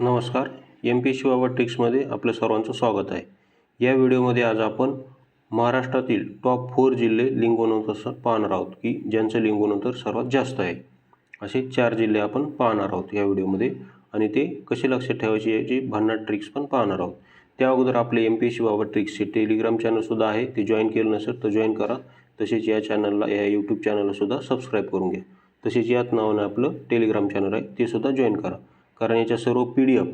नमस्कार M P शिवाबा ट्रिक्समध्ये आपलं सर्वांचं स्वागत आहे. या व्हिडिओमध्ये आज आपण महाराष्ट्रातील टॉप फोर जिल्हे लिंगोनंतर पाहणार आहोत की ज्यांचं लिंगोनंतर सर्वात जास्त आहे. असे चार जिल्हे आपण पाहणार आहोत या व्हिडिओमध्ये आणि ते कसे लक्षात ठेवायचे याची भन्नाट ट्रिक्स पण पाहणार आहोत. त्या अगोदर आपले एम पी शिवाबा ट्रिक्सचे टेलिग्राम चॅनलसुद्धा आहे. ते जॉईन केलं नसेल तर जॉईन करा. तसेच या चॅनलला या यूट्यूब चॅनललासुद्धा सबस्क्राईब करून घ्या. तसेच याच नावानं आपलं टेलिग्राम चॅनल आहे ते सुद्धा जॉईन करा. कारण याच्या सर्व पी डी एफ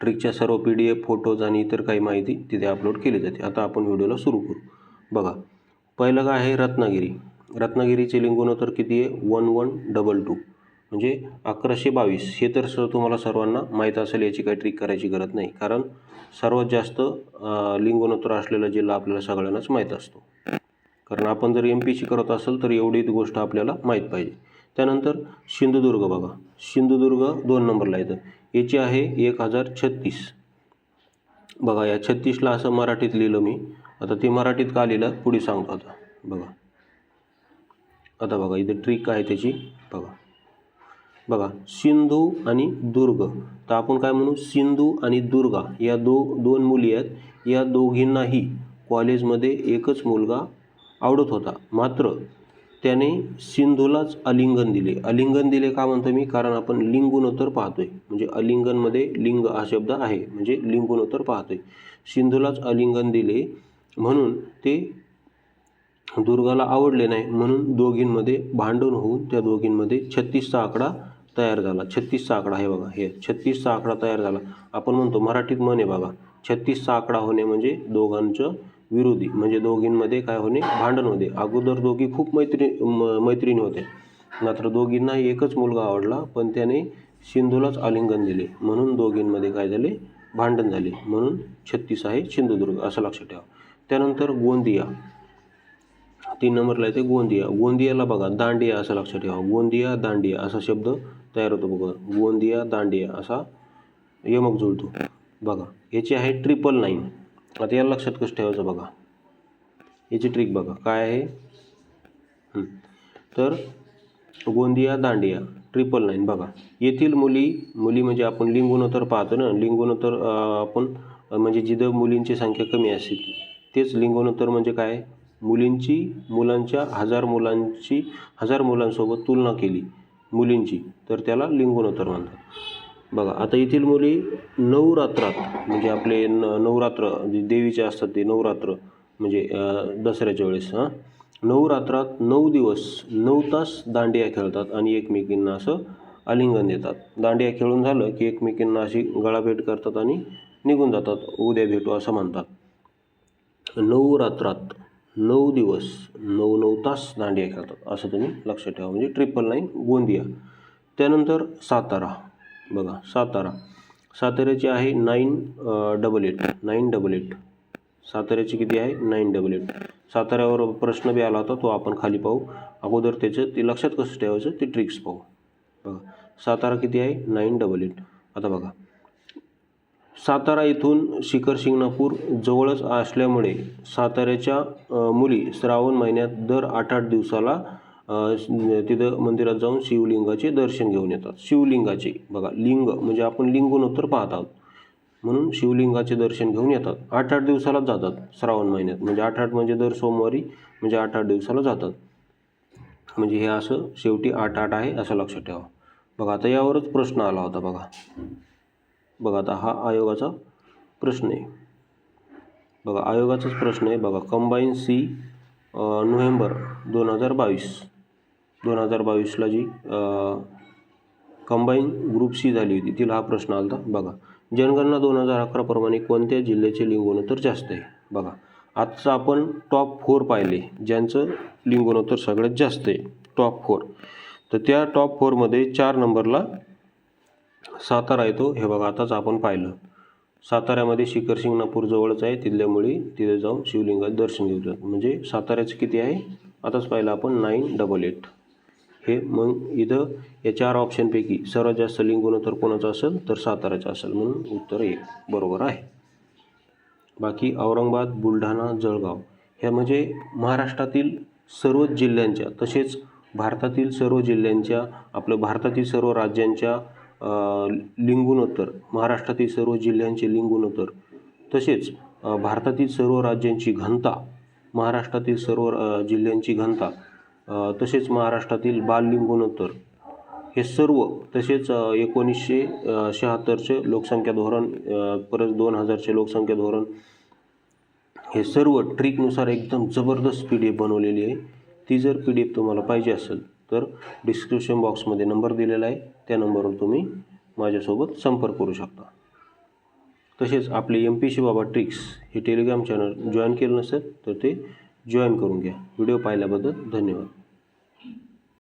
ट्रिकच्या सर्व पी डी एफ फोटोज आणि इतर काही माहिती तिथे अपलोड केली जाते. आता आपण व्हिडिओला सुरू करू. बघा पहिलं काय आहे? रत्नागिरी. रत्नागिरीचे लिंगोनोत्तर किती आहे? One one double two. म्हणजे अकराशे बावीस. हे तर स तुम्हाला सर्वांना माहीत असेल याची काही ट्रिक करायची गरज नाही. कारण सर्वात जास्त अं, लिंगोनोत्तर असलेला जिल्हा आपल्याला सगळ्यांनाच माहीत असतो. कारण आपण जर एम पी सी करत असेल तर एवढी गोष्ट आपल्याला माहीत पाहिजे. त्यानंतर सिंधुदुर्ग बघा. सिंधुदुर्ग दोन नंबरला येतं. याची आहे एक हजार छत्तीस. बघा या छत्तीसला असं मराठीत लिहिलं मी. आता ते मराठीत का लिहिलं? पुढे सांगतो आता. बघा. आता बघा इथे ट्रिक काय त्याची. बघा. बघा सिंधू आणि दुर्ग. तर आपण काय म्हणू? सिंधू आणि दुर्गा. या दो दोन मुली आहेत. या दोघींनाही कॉलेजमध्ये एकच मुलगा आवडत होता. मात्र त्याने सिंधूलाच अलिंगन दिले. अलिंगन दिले का म्हणतो मी? कारण आपण लिंगुनोत्तर पाहतोय. म्हणजे अलिंगनमध्ये लिंग हा शब्द आहे. म्हणजे लिंगुनोत्तर पाहतोय. सिंधूलाच अलिंगन दिले म्हणून ते दुर्गाला आवडले नाही. म्हणून दोघींमध्ये भांडण होऊन त्या दोघींमध्ये छत्तीसचा आकडा तयार झाला. छत्तीसचा आकडा आहे बघा. हे छत्तीसचा आकडा तयार झाला. आपण म्हणतो मराठीत म्हणे आहे बघा. छत्तीसचा आकडा होणे म्हणजे दोघांचं विरोधी म्हणजे दोघींमध्ये काय होणे भांडण होते. अगोदर दोघी खूप मैत्री म- मैत्रिणी होते मात्र दोघींनाही एकच मुलगा आवडला पण त्याने सिंधूलाच आलिंगन दिले. म्हणून दोघींमध्ये काय झाले? भांडण झाले. म्हणून छत्तीस आहे सिंधुदुर्ग असं लक्षात ठेवा. त्यानंतर गोंदिया. तीन नंबरला येते गोंदिया. गोंदियाला बघा दांडिया असं लक्षात ठेवा. गोंदिया दांडिया असा शब्द तयार होतो बघा. गोंदिया दांडिया असा यमक जुळतो. बघा याची आहे ट्रिपल नाईन आता याला लक्षात कसं ठेवायचं बघा. याची ट्रिक बघा. काय आहे? तर गोंदिया दांडिया ट्रिपल नाईन बघा. येथील मुली मुली म्हणजे आपण लिंगुनोत्तर पाहतो ना. लिंगुनोत्तर आपण म्हणजे जिथं मुलींची संख्या कमी असेल तेच लिंगोत्तर म्हणजे काय? मुलींची मुलांच्या हजार मुलांची हजार मुलांसोबत तुलना केली मुलींची. तर त्याला लिंगोत्तर म्हणतात. बघा आता येथील मुली नवरात्रात म्हणजे आपले न नवरात्र जे देवीचे असतात ते नवरात्र म्हणजे दसऱ्याच्या वेळेस हां? नवरात्रात नऊ दिवस नऊ तास दांडिया खेळतात आणि एकमेकींना असं आलिंगन देतात. दांडिया खेळून झालं की एकमेकींना अशी गळाभेट करतात आणि निघून जातात. उद्या भेटू असं म्हणतात. नऊ रात्रात नऊ दिवस नऊ नऊ तास दांडिया खेळतात. असं तुम्ही लक्षात ठेवा. म्हणजे ट्रिपल नाईन गोंदिया. त्यानंतर सातारा. बघा सातारा. साताऱ्याची आहे nine double eight nine double eight साताऱ्याची किती आहे? नाईन डबल एट साताऱ्यावर प्रश्न बी आला होता तो आपण खाली पाहू. अगोदर त्याचं ते लक्षात कसं ठेवायचं? ते ट्रिक्स पाहू. बघा सातारा किती आहे? नाईन डबल एट आता बघा. सातारा येथून शिखर शिंगणापूर जवळच असल्यामुळे साताऱ्याच्या मुली श्रावण महिन्यात दर आठ आठ दिवसाला तिथं मंदिरात जाऊन शिवलिंगाचे दर्शन घेऊन येतात. शिवलिंगाचे बघा लिंग म्हणजे आपण लिंगोनोत्तर पाहत आहोत. म्हणून शिवलिंगाचे दर्शन घेऊन येतात. आठ आठ दिवसालाच जातात श्रावण महिन्यात. म्हणजे आठ आठ म्हणजे दर सोमवारी म्हणजे आठ आठ दिवसाला जातात. म्हणजे हे असं शेवटी आठ आठ आहे असं लक्षात ठेवा. बघा आता यावरच प्रश्न आला होता बघा. बघा आता हा आयोगाचा प्रश्न आहे. बघा आयोगाचाच प्रश्न आहे. बघा कंबाईन सी नोव्हेंबर दोन हजार बावीस. दोन हजार बावीसला जी कंबाईन ग्रुप सी झाली होती तिला हा प्रश्न आला होता बघा जनगणना दोन हजार अकराप्रमाणे कोणत्या जिल्ह्याचे लिंगोणोत्तर जास्त आहे? बघा आजचं आपण टॉप फोर पाहिले ज्यांचं लिंगोत्तर सगळ्यात जास्त आहे टॉप फोर तर त्या टॉप फोरमध्ये चार नंबरला सातारा येतो. हे बघा आताच आपण पाहिलं. साताऱ्यामध्ये शिखर शिंगणापूर जवळच आहे तिथल्यामुळे तिथे जाऊन शिवलिंगात दर्शन घेतात म्हणजे साताऱ्याचं किती आहे? आताच पाहिलं आपण नाईन डबल एट हे मग इथं या चार ऑप्शनपैकी सर्वात जास्त लिंग गुणोत्तर कोणाचं असेल तर साताऱ्याचं असेल म्हणून उत्तर एक बरोबर आहे. बाकी औरंगाबाद बुलढाणा जळगाव ह्या म्हणजे महाराष्ट्रातील सर्वच जिल्ह्यांच्या तसेच भारतातील सर्व जिल्ह्यांच्या आपलं भारतातील सर्व राज्यांच्या लिंगुणोत्तर महाराष्ट्रातील सर्व जिल्ह्यांचे लिंगुणोत्तर तसेच भारतातील सर्व राज्यांची घनता महाराष्ट्रातील सर्व जिल्ह्यांची घनता तसेच महाराष्ट्रातील बाल हे सर्व तसेच एकोणीसशे शहात्तरचे लोकसंख्या धोरण परत दोन हजारचे लोकसंख्या धोरण हे सर्व ट्रिकनुसार एकदम जबरदस्त पी डी एफ बनवलेली आहे. ती जर पी डी एफ तुम्हाला पाहिजे असेल तर डिस्क्रिप्शन बॉक्समध्ये नंबर दिलेला आहे. त्या नंबरवर तुम्ही माझ्यासोबत संपर्क करू शकता. तसेच आपले M P C Baba tricks हे टेलिग्राम चॅनल जॉईन केलं नसेल तर ते जॉईन करून घ्या. व्हिडिओ पाहिल्याबद्दल धन्यवाद.